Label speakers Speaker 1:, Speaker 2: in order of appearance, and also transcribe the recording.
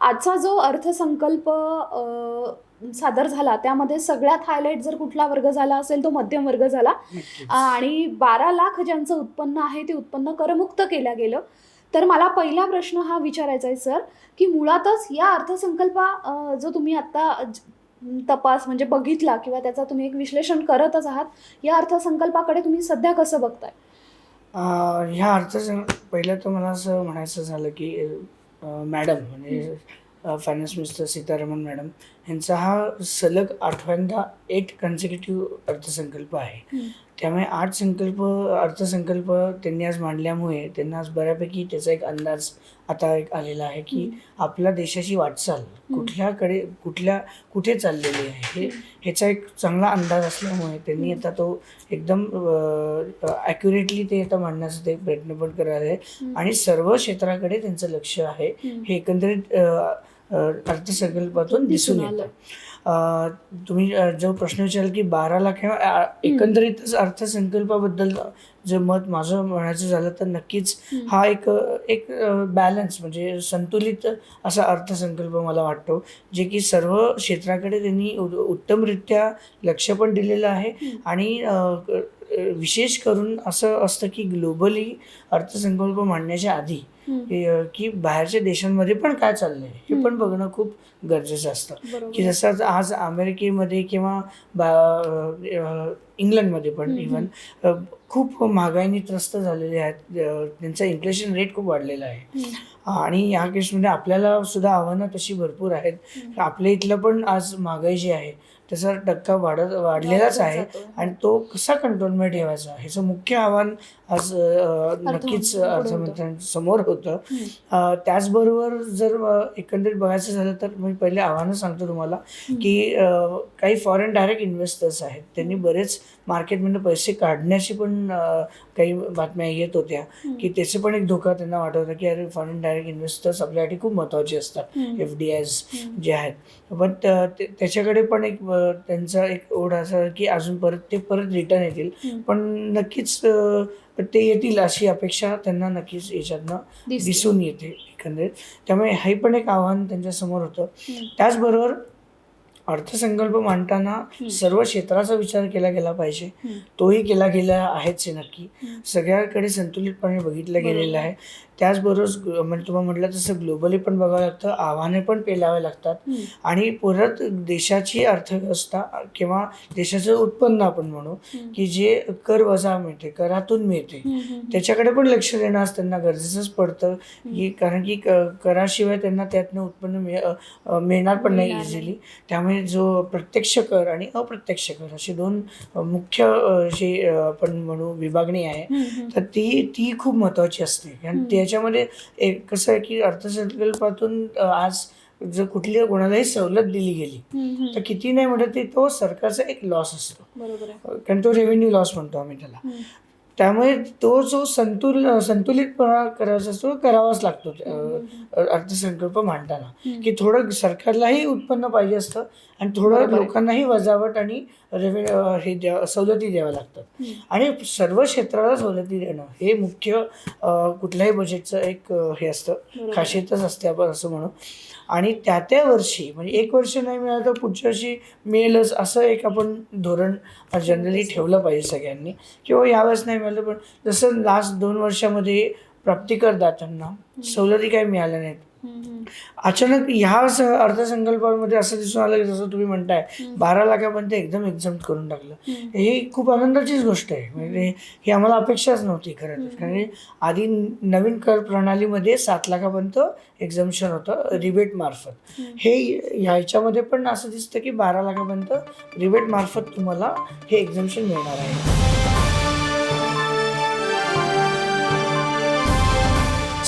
Speaker 1: आजचा जो अर्थसंकल्प सादर झाला त्यामध्ये सगळ्यात हायलाईट जर कुठला वर्ग झाला असेल तो मध्यम वर्ग झाला. आणि बारा लाख ज्यांचं उत्पन्न आहे ते उत्पन्न करमुक्त केलं गेलं. तर मला पहिला प्रश्न हा विचारायचा आहे सर की मुळातच या अर्थसंकल्पा जो तुम्ही आत्ता तपास म्हणजे बघितला किंवा त्याचा तुम्ही एक विश्लेषण करतच आहात या अर्थसंकल्पाकडे तुम्ही सध्या कसं बघताय?
Speaker 2: ह्या अर्थसं पहिलं तर मला असं म्हणायचं झालं की मॅडम म्हणजे ફાઇનાન્સ मिनिस्टर સીતારમણ मॅडम यांचा हा सलग आठव्यांदा एट कन्झिक्युटिव्ह अर्थसंकल्प आहे. त्यामुळे आठ संकल्प अर्थसंकल्प त्यांनी आज मांडल्यामुळे त्यांना आज बऱ्यापैकी त्याचा एक अंदाज आता एक आलेला आहे की. आपल्या देशाची वाटचाल कुठल्याकडे कुठल्या कुठे चाललेली आहे हे ह्याचा एक चांगला अंदाज असल्यामुळे त्यांनी आता तो एकदम ॲक्युरेटली ते आता मांडण्याचा ते प्रयत्न पण करत आहे. आणि सर्व क्षेत्राकडे त्यांचं लक्ष आहे. हे एकंदरीत अर्थसंकल्पातून दिसून
Speaker 1: दिसून
Speaker 2: येतं तुम्ही जो प्रश्न विचाराल की बारा लाख किंवा एकंदरीतच अर्थसंकल्पाबद्दल जर मत माझं म्हणायचं झालं तर नक्कीच. हा एक एक बॅलन्स म्हणजे संतुलित असा अर्थसंकल्प मला वाटतो जे की सर्व क्षेत्राकडे त्यांनी उ- उत्तमरित्या लक्ष पण दिलेलं आहे. आणि विशेष करून असं असतं की ग्लोबली अर्थसंकल्प मांडण्याच्या आधी. की बाहेरच्या देशांमध्ये पण काय चाललंय हे. पण बघणं खूप गरजेचं असतं. की जसं आज- अमेरिकेमध्ये किंवा इंग्लंडमध्ये पण इवन खूप महागाईने त्रस्त झालेले आहेत त्यांचा इन्फ्लेशन रेट खूप वाढलेला आहे. आणि या केसमध्ये आपल्याला सुद्धा आव्हानं तशी भरपूर आहेत. आपल्या इथलं पण आज महागाई जी आहे त्याचा टक्का वाढत वाढलेलाच आहे. आणि तो कसा कंट्रोलमध्ये ठेवायचा ह्याचं मुख्य आव्हान आज नक्कीच
Speaker 1: पुढे होतं.
Speaker 2: होतं त्याचबरोबर जर एकंदरीत बघायचं झालं तर मी पहिले आव्हानं सांगतो तुम्हाला. की काही फॉरेन डायरेक्ट इन्व्हेस्टर्स आहेत त्यांनी बरेच मार्केटमधून पैसे काढण्याची पण काही बातम्या येत होत्या. की त्याचे पण एक धोका त्यांना वाटत होता की अरे फॉरेन डायरेक्ट इन्व्हेस्टर्स आपल्यासाठी खूप महत्त्वाचे असतात. एफ डी आयज. जे आहेत पण त्याच्याकडे पण एक त्यांचा एक ओढ असा की अजून परत ते परत रिटर्न येतील. पण नक्कीच अ, ते येतील अशी अपेक्षा त्यांना नक्कीच याच्यातनं. दिसून येते एकंदरीत त्यामुळे हे पण एक आव्हान त्यांच्यासमोर होतं. त्याचबरोबर अर्थसंकल्प मांडताना. सर्व क्षेत्राचा विचार केला गेला पाहिजे. तोही केला गेला आहेच आहे नक्की. सगळ्याकडे संतुलितपणे बघितलं. गेलेलं आहे त्याचबरोबर म्हणजे तुम्हाला म्हटलं तसं ग्लोबली पण बघावं लागतं आव्हाने पण पेलावे लागतात. आणि परत देशाची अर्थव्यवस्था किंवा देशाचं उत्पन्न आपण म्हणू. की जे कर वजा मिळते करातून मिळते. त्याच्याकडे पण लक्ष देणं आज त्यांना गरजेचंच पडतं की कारण की क- कराशिवाय त्यांना त्यातनं उत्पन्न मिळणार पण नाही. इझिली त्यामुळे जो प्रत्यक्ष कर आणि अप्रत्यक्ष कर असे दोन मुख्य जे आपण म्हणू विभागणी आहे. तर ती ती खूप महत्त्वाची असते
Speaker 1: हम्म.
Speaker 2: त्याच्यामध्ये एक कसं आहे की अर्थसंकल्पातून आज जर कुठली कोणालाही सवलत दिली गेली. तर किती नाही म्हणत ते तो सरकारचा एक लॉस असतो कारण तो रेव्हेन्यू लॉस म्हणतो आम्ही त्याला. त्यामुळे तो जो संतुल संतुलितपणा करायचा असतो करावाच लागतो अर्थसंकल्प मांडताना. की थोडं सरकारलाही उत्पन्न पाहिजे असतं आणि थोडं. लोकांनाही वजावट आणि रेव्हे हे द्या सवलती द्याव्या लागतात. आणि सर्व क्षेत्राला सवलती देणं हे मुख्य कुठल्याही बजेटचं एक हे असतं. खासियतच असते आपण असं म्हणू आणि त्या त्या वर्षी म्हणजे एक वर्ष नाही मिळालं तर पुढच्या वर्षी मिळेलच असं एक आपण धोरण जनरली ठेवलं पाहिजे सगळ्यांनी किंवा यावेळेस नाही मिळालं पण जसं लास्ट दोन वर्षामध्ये प्राप्तिकरदात्यांना सवलती काही मिळाल्या नाहीत. अचानक ह्या अर्थसंकल्पामध्ये असं दिसून आलं की जसं तुम्ही म्हणताय. बारा लाखापर्यंत एकदम एक्झाम करून टाकलं. ही खूप आनंदाचीच गोष्ट आहे म्हणजे ही आम्हाला अपेक्षाच नव्हती खरं तर कारण आधी नवीन कर प्रणालीमध्ये सात लाखापर्यंत एक्झाम्शन होतं रिबेट मार्फत. हे ह्याच्यामध्ये पण असं दिसतं की बारा लाखापर्यंत रिबेट मार्फत तुम्हाला हे एक्झाम्शन मिळणार आहे